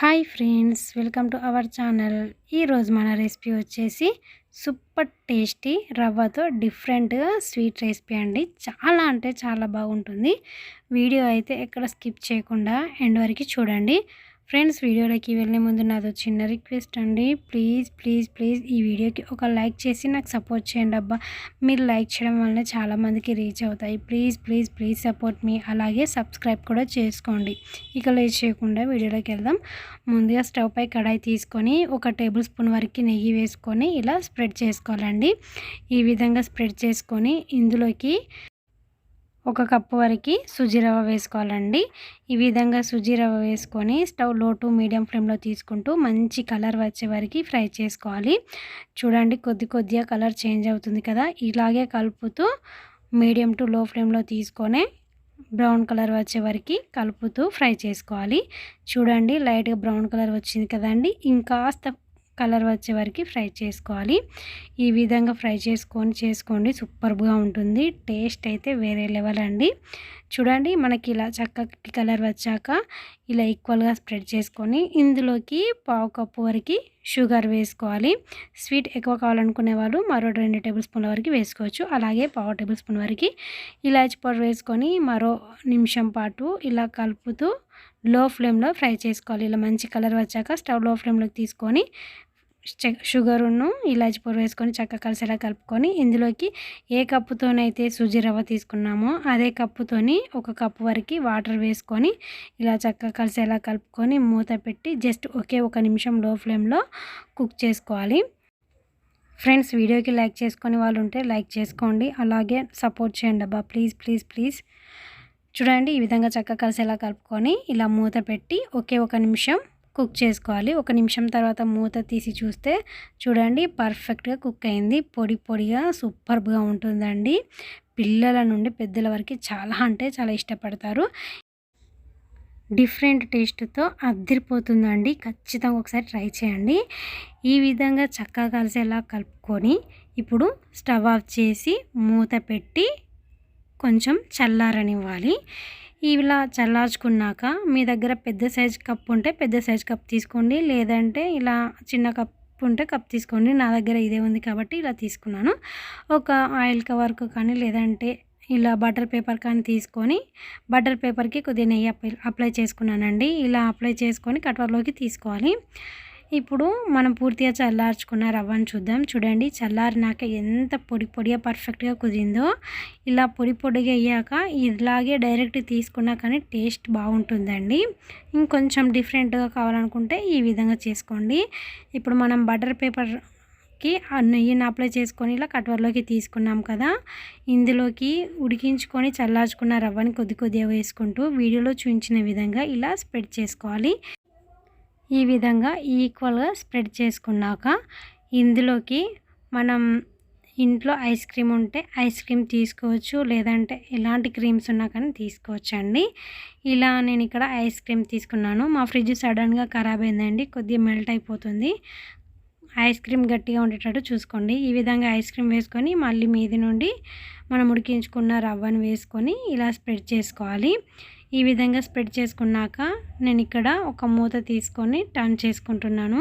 Hi friends welcome to our channel. ఈరోజు మన recipe వచ్చేసి సూపర్ టేస్టీ రవ్వతో డిఫరెంట్గా స్వీట్ రెసిపీ అండి. చాలా అంటే చాలా బాగుంటుంది. వీడియో అయితే ఎక్కడ స్కిప్ చేయకుండా ఎండ్ వరకు చూడండి. ఫ్రెండ్స్ వీడియోలోకి వెళ్ళే ముందు నాదో చిన్న రిక్వెస్ట్ అండి. ప్లీజ్ ప్లీజ్ ప్లీజ్ ఈ వీడియోకి ఒక లైక్ చేసి నాకు సపోర్ట్ చేయండి అబ్బా. మీరు లైక్ చేయడం వల్ల చాలామందికి రీచ్ అవుతాయి. Please please please support me. అలాగే సబ్స్క్రైబ్ కూడా చేసుకోండి. ఇక లేట్ చేయకుండా వీడియోలోకి వెళ్దాం. ముందుగా స్టవ్ పై కడాయి తీసుకొని ఒక టేబుల్ స్పూన్ వరకు నెయ్యి వేసుకొని ఇలా స్ప్రెడ్ చేసుకోవాలండి. ఈ విధంగా స్ప్రెడ్ చేసుకొని ఇందులోకి ఒక కప్పు వరకు సుజీ రవ్వ వేసుకోవాలండి. ఈ విధంగా సుజీ రవ్వ వేసుకొని స్టవ్లో టు మీడియం ఫ్లేమ్లో తీసుకుంటూ మంచి కలర్ వచ్చే వరకు ఫ్రై చేసుకోవాలి. చూడండి కొద్ది కొద్దిగా కలర్ చేంజ్ అవుతుంది కదా. ఇలాగే కలుపుతూ మీడియం టు లో ఫ్లేమ్లో తీసుకొని బ్రౌన్ కలర్ వచ్చే వరకు కలుపుతూ ఫ్రై చేసుకోవాలి. చూడండి లైట్గా బ్రౌన్ కలర్ వచ్చింది కదండి. ఇంకాస్త కలర్ వచ్చే వరకు ఫ్రై చేసుకోవాలి. ఈ విధంగా ఫ్రై చేసుకొని చేసుకోండి. సూపర్గా ఉంటుంది. టేస్ట్ అయితే వేరే లెవెల్ అండి. చూడండి మనకి ఇలా చక్కటి కలర్ వచ్చాక ఇలా ఈక్వల్గా స్ప్రెడ్ చేసుకొని ఇందులోకి పావు కప్పు వరకు షుగర్ వేసుకోవాలి. స్వీట్ ఎక్కువ కావాలనుకునే వాళ్ళు మరో రెండు టేబుల్ స్పూన్ల వరకు వేసుకోవచ్చు. అలాగే పావు టేబుల్ స్పూన్ వరకు ఇలాచి పౌడర్ వేసుకొని మరో నిమిషం పాటు ఇలా కలుపుతూ లో ఫ్లేమ్లో ఫ్రై చేసుకోవాలి. ఇలా మంచి కలర్ వచ్చాక స్టవ్లో ఫ్లేమ్లోకి తీసుకొని షుగరును ఇలాచి పొడి వేసుకొని చక్కగా కలిసేలా కలుపుకొని ఇందులోకి ఏ కప్పుతోనైతే సుజీ రవ్వ తీసుకున్నామో అదే కప్పుతోని ఒక కప్పు వరకు వాటర్ వేసుకొని ఇలా చక్కగా కలిసేలా కలుపుకొని మూత పెట్టి జస్ట్ ఒకే ఒక నిమిషం లో ఫ్లేమ్లో కుక్ చేసుకోవాలి. ఫ్రెండ్స్ వీడియోకి లైక్ చేసుకొని వాళ్ళు ఉంటే లైక్ చేసుకోండి. అలాగే సపోర్ట్ చేయండి అబ్బా. Please please please. చూడండి ఈ విధంగా చక్కగా కలిసేలా కలుపుకొని ఇలా మూత పెట్టి ఒకే ఒక నిమిషం కుక్ చేసుకోవాలి. ఒక నిమిషం తర్వాత మూత తీసి చూస్తే చూడండి పర్ఫెక్ట్గా కుక్ అయింది. పొడి పొడిగా సూపర్గా ఉంటుందండి. పిల్లల నుండి పెద్దల వరకు చాలా అంటే చాలా ఇష్టపడతారు. డిఫరెంట్ టేస్ట్తో అద్దరిపోతుందండి. ఖచ్చితంగా ఒకసారి ట్రై చేయండి. ఈ విధంగా చక్కగా కలిసేలా కలుపుకొని ఇప్పుడు స్టవ్ ఆఫ్ చేసి మూత పెట్టి కొంచెం చల్లారనివ్వాలి. ఇలా చల్లార్చుకున్నాక మీ దగ్గర పెద్ద సైజ్ కప్ ఉంటే పెద్ద సైజ్ కప్ తీసుకోండి. లేదంటే ఇలా చిన్న కప్ ఉంటే కప్ తీసుకోండి. నా దగ్గర ఇదే ఉంది కాబట్టి ఇలా తీసుకున్నాను. ఒక ఆయిల్ కవర్కు కానీ లేదంటే ఇలా బటర్ పేపర్ కానీ తీసుకొని బటర్ పేపర్కి కొద్దిగా నెయ్యి అప్లై చేసుకున్నానండి. ఇలా అప్లై చేసుకొని కటవర్లోకి తీసుకోవాలి. ఇప్పుడు మనం పూర్తిగా చల్లార్చుకున్న రవ్వను చూద్దాం. చూడండి చల్లారినాక ఎంత పొడి పొడిగా పర్ఫెక్ట్గా కుదిరిందో. ఇలా పొడి పొడిగా అయ్యాక ఇలాగే డైరెక్ట్ తీసుకున్నా కానీ టేస్ట్ బాగుంటుందండి. ఇంకొంచెం డిఫరెంట్గా కావాలనుకుంటే ఈ విధంగా చేసుకోండి. ఇప్పుడు మనం బటర్ పేపర్కి నెయ్యిని అప్లై చేసుకొని ఇలా కట్వర్లోకి తీసుకున్నాం కదా. ఇందులోకి ఉడికించుకొని చల్లార్చుకున్న రవ్వని కొద్ది కొద్దిగా వేసుకుంటూ వీడియోలో చూపించిన విధంగా ఇలా స్ప్రెడ్ చేసుకోవాలి. ఈ విధంగా ఈక్వల్గా స్ప్రెడ్ చేసుకున్నాక ఇందులోకి మనం ఇంట్లో ఐస్ క్రీమ్ ఉంటే ఐస్ క్రీమ్ తీసుకోవచ్చు లేదంటే ఎలాంటి క్రీమ్స్ ఉన్నా కానీ తీసుకోవచ్చు అండి ఇలా నేను ఇక్కడ ఐస్ క్రీమ్ తీసుకున్నాను. మా ఫ్రిడ్జ్ సడన్గా ఖరాబ్ అయిందండి కొద్దిగా మెల్ట్ అయిపోతుంది. ఐస్ క్రీమ్ గట్టిగా ఉండేటట్టు చూసుకోండి. ఈ విధంగా ఐస్ క్రీమ్ వేసుకొని మళ్ళీ మీది నుండి మనం ఉడికించుకున్న రవ్వను వేసుకొని ఇలా స్ప్రెడ్ చేసుకోవాలి. ఈ విధంగా స్ప్రెడ్ చేసుకున్నాక నేను ఇక్కడ ఒక మూత తీసుకొని టర్న్ చేసుకుంటున్నాను.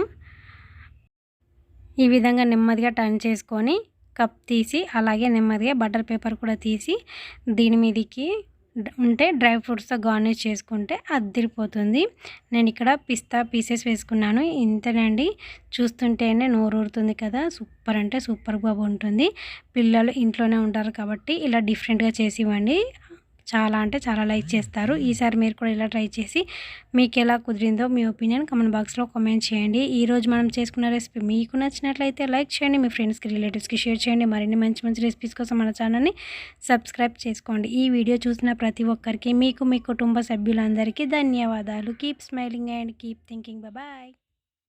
ఈ విధంగా నెమ్మదిగా టర్న్ చేసుకొని కప్ తీసి అలాగే నెమ్మదిగా బటర్ పేపర్ కూడా తీసి దీని మీదకి ఉంటే డ్రై ఫ్రూట్స్తో గార్నిష్ చేసుకుంటే అద్దిరిపోతుంది నేను ఇక్కడ పిస్తా పీసెస్ వేసుకున్నాను. ఇంతేనండి చూస్తుంటేనే నోరూరుతుంది కదా. సూపర్ అంటే సూపర్ ఉంటుంది. పిల్లలు ఇంట్లోనే ఉంటారు కాబట్టి ఇలా డిఫరెంట్గా చేసి ఇవ్వండి చాలా అంటే చాలా లైక్ చేస్తారు. ఈసారి మీరు కూడా ఇలా ట్రై చేసి మీకు ఎలా కుదిరిందో మీ ఒపీనియన్ కమెంట్ బాక్స్లో కామెంట్ చేయండి. ఈరోజు మనం చేసుకున్న రెసిపీ మీకు నచ్చినట్లయితే లైక్ చేయండి మీ ఫ్రెండ్స్కి రిలేటివ్స్కి షేర్ చేయండి. మరిన్ని మంచి మంచి రెసిపీస్ కోసం మన ఛానల్ని సబ్స్క్రైబ్ చేసుకోండి. ఈ వీడియో చూసిన ప్రతి ఒక్కరికి మీకు మీ కుటుంబ సభ్యులందరికీ ధన్యవాదాలు. Keep smiling and keep thinking bye